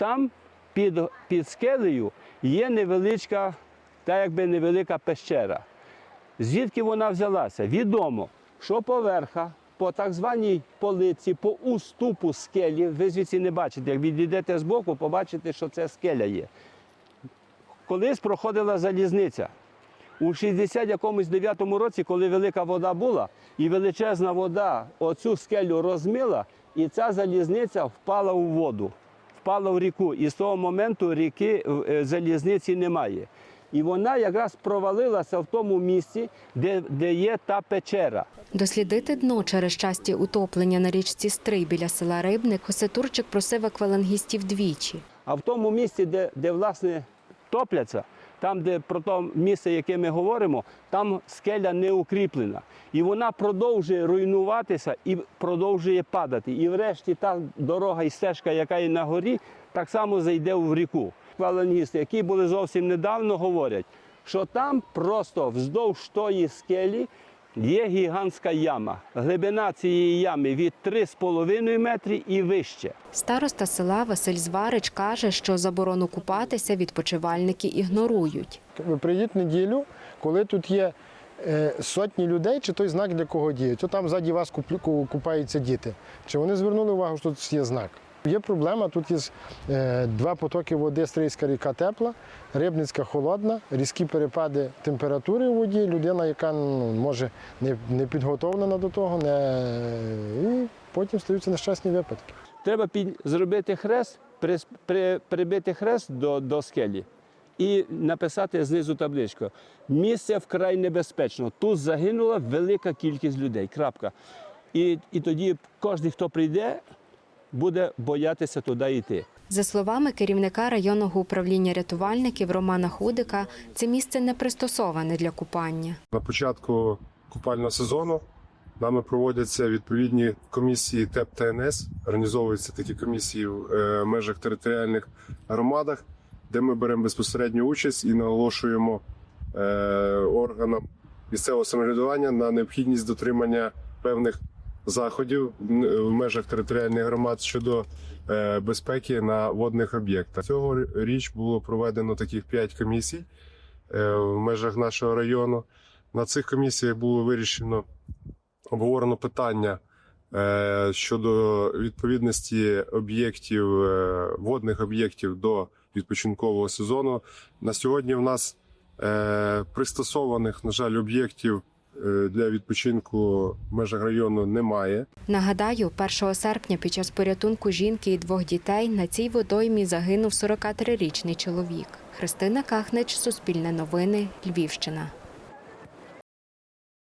там під, під скелею є невеличка, та якби невелика пещера. Звідки вона взялася? Відомо, що поверха, по так званій полиці, по уступу скелі, ви звідси не бачите. Як відійдете з боку, побачите, що це скеля є. Колись проходила залізниця. У 60 якомусь 9 році, коли велика вода була, і величезна вода оцю скелю розмила, і ця залізниця впала у воду, впала в ріку. І з того моменту ріки е, залізниці немає. І вона якраз провалилася в тому місці, де, де є та печера. Дослідити дно через часті утоплення на річці Стрий біля села Рибник Осетурчик просив аквалангістів двічі. А в тому місці, де, де власне топляться, там, де про те місце, яке ми говоримо, там скеля не укріплена. І вона продовжує руйнуватися і продовжує падати. І врешті та дорога і стежка, яка є на горі, так само зайде в ріку. Аквалангісти, які були зовсім недавно, говорять, що там просто вздовж тої скелі є гігантська яма. Глибина цієї ями від 3,5 метри і вище. Староста села Василь Зварич каже, що заборону купатися відпочивальники ігнорують. Ви прийдіть неділю, коли тут є е, сотні людей, чи той знак для кого діє. То там ззаді вас куплю- купаються діти. Чи вони звернули увагу, що тут є знак? Є проблема, тут є е, два потоки води, Стрийська ріка тепла, Рибницька холодна, різкі перепади температури у воді. Людина, яка ну, може не, не підготовлена до того, не, і потім стаються нещасні випадки. Треба під, зробити хрест, при, при, прибити хрест до, до скелі і написати знизу табличку. Місце вкрай небезпечно. Тут загинула велика кількість людей. Крапка. І, і тоді кожен, хто прийде, буде боятися туди йти. За словами керівника районного управління рятувальників Романа Худика, це місце не пристосоване для купання. На початку купального сезону нами проводяться відповідні комісії ТЕП ТНС. Організовуються такі комісії в е, межах територіальних громадах, де ми беремо безпосередню участь і наголошуємо е, органам місцевого самоврядування на необхідність дотримання певних заходів в межах територіальних громад щодо е, безпеки на водних об'єктах. Цього річ було проведено таких п'ять комісій е, в межах нашого району. На цих комісіях було вирішено обговорено питання е, щодо відповідності об'єктів, е, водних об'єктів до відпочинкового сезону. На сьогодні в нас е, пристосованих, на жаль, об'єктів е, для відпочинку в межах району немає. Нагадаю, 1 серпня під час порятунку жінки і двох дітей на цій водоймі загинув 43-річний чоловік. Христина Кахнич, Суспільне новини, Львівщина.